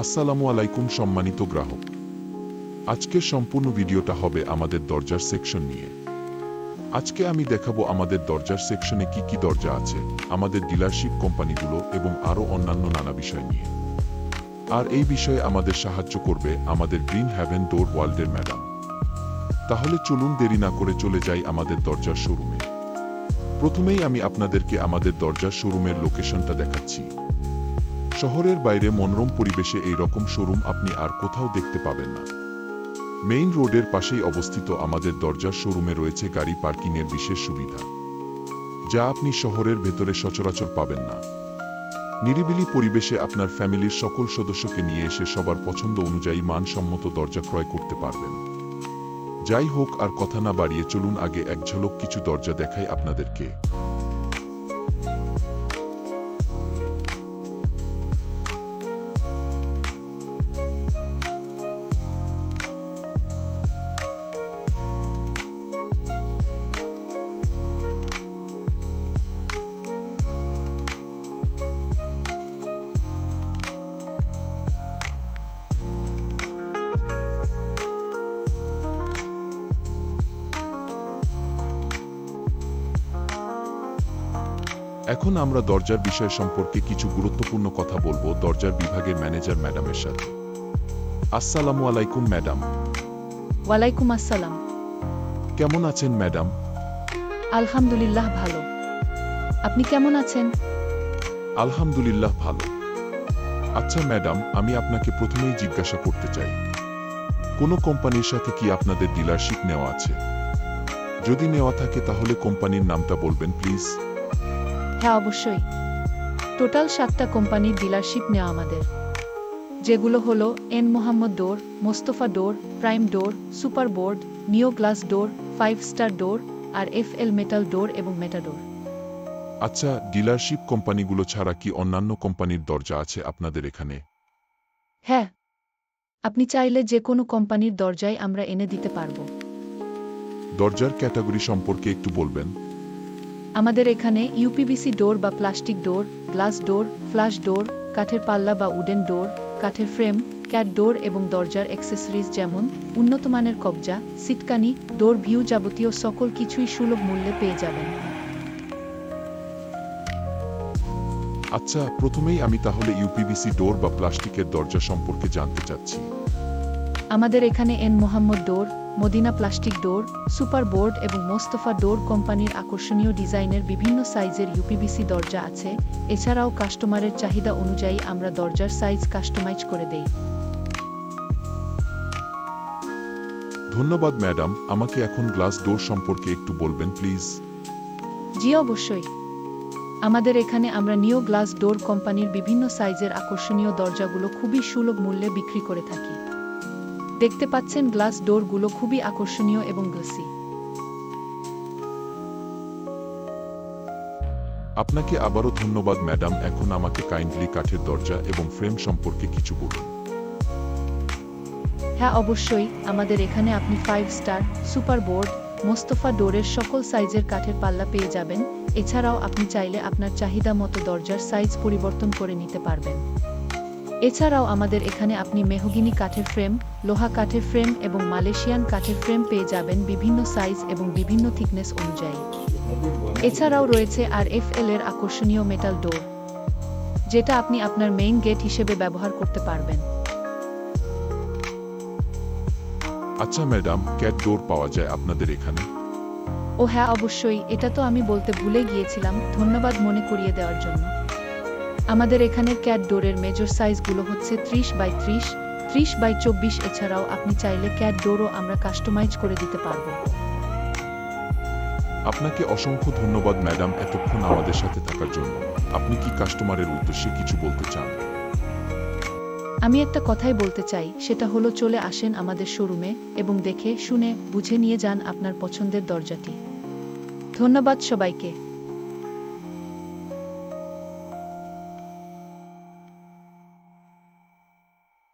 আসসালামু আলাইকুম সম্মানিত গ্রাহক। আজকের সম্পূর্ণ ভিডিওটা হবে আমাদের দরজার সেকশন নিয়ে। আজকে আমি দেখাবো আমাদের দরজার সেকশনে কি কি দরজা আছে, আমাদের ডিলারশিপ কোম্পানিগুলো এবং আরও অন্যান্য নানা বিষয় নিয়ে। আর এই বিষয়ে আমাদের সাহায্য করবে আমাদের গ্রিন হ্যাভেন ডোর ওয়ার্ল্ডের ম্যাডাম। তাহলে চলুন দেরি না করে চলে যাই আমাদের দরজার শোরুমে। প্রথমেই আমি আপনাদেরকে আমাদের দরজার শোরুমের লোকেশনটা দেখাচ্ছি। শহরের বাইরে মনোরম পরিবেশে এই রকম শোরুম আপনি আর কোথাও দেখতে পাবেন না। মেইন রোডের পাশেই অবস্থিত আমাদের দরজার শোরুমে রয়েছে গাড়ি পার্কিংয়ের বিশেষ সুবিধা, যা আপনি শহরের ভেতরে সচরাচর পাবেন না। নিরিবিলি পরিবেশে আপনার ফ্যামিলির সকল সদস্যকে নিয়ে এসে সবার পছন্দ অনুযায়ী মানসম্মত দরজা ক্রয় করতে পারবেন। যাই হোক, আর কথা না বাড়িয়ে চলুন আগে এক ঝলক কিছু দরজা দেখাই আপনাদেরকে। এখন আমরা দরজার বিষয় সম্পর্কে কিছু গুরুত্বপূর্ণ কথা বলব দরজার বিভাগের ম্যানেজার ম্যাডামের সাথে। আসসালামু আলাইকুম ম্যাডাম। ওয়ালাইকুম আসসালাম। কেমন আছেন ম্যাডাম? আলহামদুলিল্লাহ ভালো। আপনি কেমন আছেন? আলহামদুলিল্লাহ ভালো। আচ্ছা ম্যাডাম আমি আপনাকে প্রথমেই জিজ্ঞাসা করতে চাই কোনো কোম্পানির সাথে কি আপনাদের ডিলারশিপ নেওয়া আছে? যদি নেওয়া থাকে তাহলে কোম্পানির নামটা বলবেন প্লিজ। হ্যাঁ অবশ্যই। টোটাল সাতটা কোম্পানির ডিলারশিপ নেওয়া আমাদের। যেগুলো হলো N Mohammad door Mostafa door prime door super board neo glass door five star door R F L metal door এবং মেটাডোর আচ্ছা ডিলারশিপ কোম্পানিগুলো ছাড়া কি অন্যান্য কোম্পানির দরজা আছে আপনাদের এখানে? হ্যাঁ আপনি চাইলে যে কোনো কোম্পানির দরজায় আমরা এনে দিতে পারব। দরজার ক্যাটাগরি সম্পর্কে একটু বলবেন? আমাদের এখানে U P V C door বা plastic door glass door flush door কাঠের পাল্লা বা উডেন ডোর কাঠের ফ্রেম ক্যাট ডোর এবং দরজার অ্যাক্সেসরিজ যেমন উন্নত মানের কবজা সিটকানি ডোর ভিউ যাবতীয় সকল কিছুই সুলভ মূল্যে পেয়ে যাবেন। আচ্ছা প্রথমেই আমি তাহলে ইউপিবিসি ডোর বা প্লাস্টিকের দরজা সম্পর্কে জানতে চাচ্ছি। আমাদের এখানে N Mohammad door Madina plastic door super board এবং মোস্তফা ডোর কোম্পানির আকর্ষণীয় ডিজাইনের বিভিন্ন সাইজের ইউপিবিসি দরজা আছে। এছাড়াও কাস্টমারের চাহিদা অনুযায়ী আমরা দরজার সাইজ কাস্টমাইজ করে দেই। ধন্যবাদ ম্যাডাম। আমাকে এখন গ্লাস ডোর সম্পর্কে একটু বলবেন প্লিজ। জি অবশ্যই। আমাদের এখানে আমরা নিও গ্লাস ডোর কোম্পানির বিভিন্ন সাইজের আকর্ষণীয় দরজাগুলো খুবই সুলভ মূল্যে বিক্রি করে থাকি। দেখতে পাচ্ছেন গ্লাস ডোরগুলো খুবই আকর্ষণীয় এবং গ্লাসি। আপনাকে আবারও ধন্যবাদ ম্যাডাম। এখন আমাকে কাইন্ডলি কাঠের দরজা এবং ফ্রেম সম্পর্কে কিছু বলুন। হ্যাঁ অবশ্যই। আমাদের এখানে আপনি five star super board Mostafa ডোরের সকল সাইজের কাঠের পাল্লা পেয়ে যাবেন। এছাড়াও আপনি চাইলে আপনার চাহিদা মতো দরজার সাইজ পরিবর্তন করে নিতে পারবেন। এছাড়াও আমাদের এখানে আপনি মেহগিনি কাঠের ফ্রেম লোহা কাঠের ফ্রেম এবং মালয়েশিয়ান কাঠের ফ্রেম পেয়ে যাবেন বিভিন্ন সাইজ এবং বিভিন্ন থিকনেস অনুযায়ী। এছাড়াও রয়েছে আর এফ এল এর আকর্ষণীয় মেটাল ডোর যেটা আপনি আপনার মেইন গেট হিসেবে ব্যবহার করতে পারবেন। আচ্ছা ম্যাডাম ক্যাট ডোর পাওয়া যায় আপনাদের এখানে? ও হ্যাঁ অবশ্যই। এটা তো আমি বলতে ভুলে গিয়েছিলাম। ধন্যবাদ মনে করিয়ে দেওয়ার জন্য। আমাদের এখানে ক্যাট ডোরের মেজর সাইজগুলো হচ্ছে ত্রিশ বাই ত্রিশ ত্রিশ বাই চব্বিশ এছাড়াও আপনি চাইলে ক্যাট ডোরও আমরা কাস্টমাইজ করে দিতে পারব। আপনাকে অসংখ্য ধন্যবাদ ম্যাডাম এতক্ষণ আমাদের সাথে থাকার জন্য। আপনি কি কাস্টমারের উদ্দেশ্যে কিছু বলতে চান? আমি একটা কথাই বলতে চাই সেটা হলো চলে আসেন আমাদের শোরুমে এবং দেখে শুনে বুঝে নিয়ে যান আপনার পছন্দের দরজাটি। ধন্যবাদ সবাইকে।